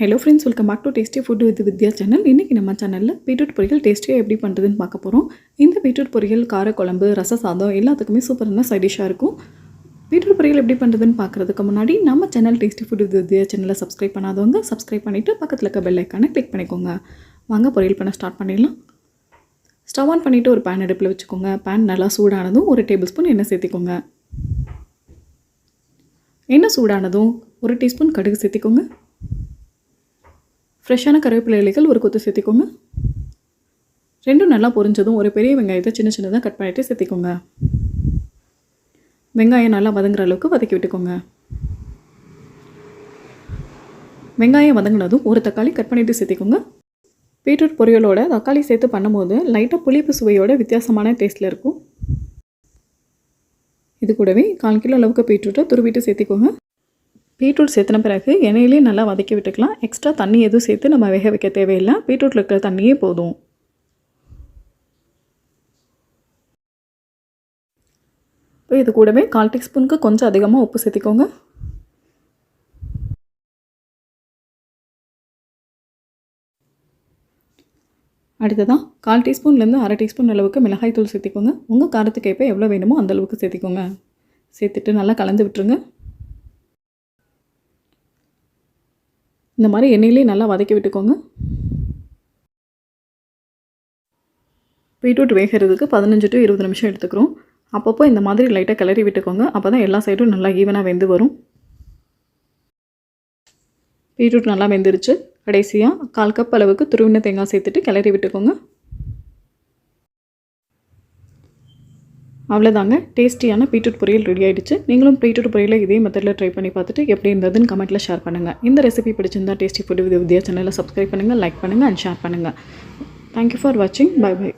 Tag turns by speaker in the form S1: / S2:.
S1: Hello friends welcome back to tasty food with Vidya channel இன்றைக்கி நம்ம சேனலில் beetroot பொரியல் டேஸ்டியாக எப்படி பண்ணுறதுன்னு பார்க்க போகிறோம் இந்த பீட்ரூட் பொரியல் காரக்குழம்பு ரச சாதம் எல்லாத்துக்குமே சூப்பரான சைடிஷாக இருக்கும். பீட்ரூட் பொரியல் எப்படி பண்ணுறதுன்னு பார்க்குறதுக்கு முன்னாடி நம்ம channel tasty food with Vidya சேனலை சப்ஸ்கிரைப் பண்ணாதவங்க சப்ஸ்கிரைப் பண்ணிவிட்டு பக்கத்தில் இருக்க பெல் ஐக்கானை கிளிக் பண்ணிக்கோங்க. வாங்க பொரியல் பண்ண ஸ்டார்ட் பண்ணிடலாம். ஸ்டவ் ஆன் பண்ணிவிட்டு ஒரு பேன் அடுப்பில் வச்சுக்கோங்க. பேன் நல்லா சூடானதும் ஒரு டேபிள் ஸ்பூன் எண்ணெய் சேர்த்திக்கோங்க. எண்ணெய் சூடானதும் ஒரு டீஸ்பூன் கடுகு சேர்த்திக்கோங்க. ஃப்ரெஷ்ஷான கருவேப்பிலை இலைகள் ஒரு கொத்து சேர்த்திக்கோங்க. ரெண்டும் நல்லா பொரிஞ்சதும் ஒரு பெரிய வெங்காயத்தை சின்ன சின்னதாக கட் பண்ணிவிட்டு சேர்த்திக்கோங்க. வெங்காயம் நல்லா வதங்குற அளவுக்கு வதக்கி விட்டுக்கோங்க. வெங்காயம் வதங்கினதும் ஒரு தக்காளி கட் பண்ணிவிட்டு சேர்த்திக்கோங்க. பீட்ரூட் பொரியலோட தக்காளி சேர்த்து பண்ணும்போது லைட்டாக புளிப்பு சுவையோட வித்தியாசமான டேஸ்ட்டில் இருக்கும். இது கூடவே கால் கிலோ அளவுக்கு பீட்ரூட்டை துருவிட்டு சேர்த்திக்கோங்க. பீட்ரூட் சேர்த்துன பிறகு எண்ணெயிலே நல்லா வதக்கி விட்டுக்கலாம். எக்ஸ்ட்ரா தண்ணி எதுவும் சேர்த்து நம்ம வேக வைக்க தேவையில்லை. பீட்ரூட்டில் இருக்கிற தண்ணியே போதும். இப்போ இது கூடவே கால் டீஸ்பூனுக்கு கொஞ்சம் அதிகமாக உப்பு சேர்த்திக்கோங்க. அடுத்ததான் கால் டீஸ்பூன்லேருந்து அரை டீஸ்பூன் அளவுக்கு மிளகாய் தூள் சேர்த்திக்கோங்க. உங்கள் காரத்துக்கு எப்போ எவ்வளோ வேணுமோ அந்தளவுக்கு சேர்த்திக்கோங்க. சேர்த்துட்டு நல்லா கலந்து விட்டுருங்க. இந்த மாதிரி எண்ணெயிலே நல்லா வதக்கி விட்டுக்கோங்க. பீட்ரூட் வேகிறதுக்கு பதினஞ்சு டு இருபது நிமிஷம் எடுத்துக்கிறோம். அப்பப்போ இந்த மாதிரி லைட்டாக கிளறி விட்டுக்கோங்க. அப்போ தான் எல்லா சைடும் நல்லா ஈவனாக வெந்து வரும். பீட்ரூட் நல்லா வெந்துருச்சு. கடைசியாக கால் கப் அளவுக்கு துருவின தேங்காய் சேர்த்துட்டு கிளறி விட்டுக்கோங்க. அவ்வளோதாங்க டேஸ்டியான பீட்ரூட் பொரியல் ரெடி ஆகிடுச்சு நீங்களும் பீட்ரூட் பொரியலை இதே மெத்தடில் ட்ரை பண்ணி பார்த்துட்டு எப்படி இருந்ததுன்னு கமெண்ட்டில் ஷேர் பண்ணுங்கள் இந்த ரெசிபி பிடிச்சிருந்தா டேஸ்டி ஃபுட் வித் வித்யா சேனலில் சப்ஸ்கிரைப் பண்ணுங்கள் லைக் பண்ணுங்கள் அண்ட் ஷேர் பண்ணுங்கள் தேங்க்யூ ஃபார் வாட்சிங் பை பை